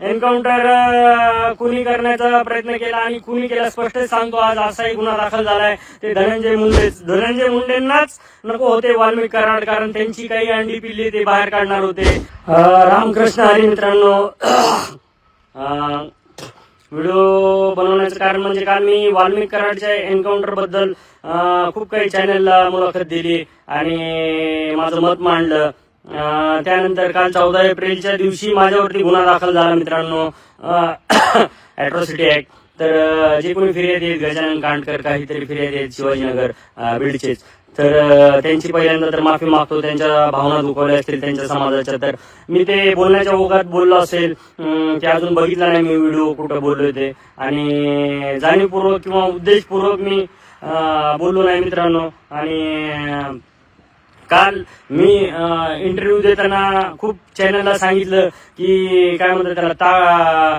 Encounter कुणी करण्याचा प्रयत्न केला आणि कुणी केला स्पष्ट सांगतो. आज असाही गुन्हा दाखल झालाय. ते धनंजय मुंडे धनंजय मुंडेंनाच नको होते वाल्मिक कराड कारण त्यांची काही अंडी पिल्ली ते बाहेर काढणार होते. रामकृष्ण हरी मित्रांनो व्हिडिओ बनवण्याचं कारण म्हणजे काल मी वाल्मिक कराडच्या एन्काउंटरबद्दल खूप काही चॅनलला मुलाखत दिली आणि माझं मत मांडलं. त्यानंतर काल चौदा एप्रिलच्या दिवशी माझ्यावरती गुन्हा दाखल झाला मित्रांनो. अॅट्रॉसिटी ऍक्ट तर जे कोणी फिर्याद येत गजानन कांडकर काहीतरी फिर्याद येत शिवाजीनगर बीडचेच. तर त्यांची पहिल्यांदा तर माफी मागतो त्यांच्या भावना दुखवल्या असतील त्यांच्या समाजाच्या. तर मी ते बोलण्याच्या ओघात बोललो असेल. ते अजून बघितला नाही मी व्हिडिओ कुठं बोललो ते. आणि जाणीवपूर्वक किंवा उद्देशपूर्वक मी बोललो नाही मित्रांनो. आणि काल मी इंटरव्ह्यू देताना खूप चॅनलला सांगितलं की काय म्हणतात त्याला ता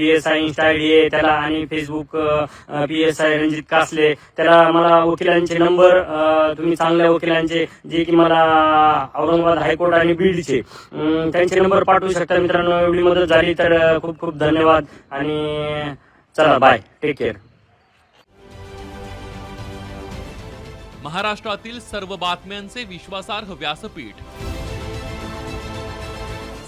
P S I insta I D आहे त्याला आणि Facebook P S I Ranjit Kasle. त्याला मला वकिलांचे नंबर तुम्ही चांगल्या वकिलांचे जे की मला औरंगाबाद हायकोर्ट आणि बीडचे त्यांचे नंबर पाठवू शकता मित्रांनो. एवढी मदत झाली तर खूप खूप धन्यवाद. आणि चला बाय टेक केअर महाराष्ट्रातील सर्व बातम्यांचे विश्वासार्ह व्यासपीठ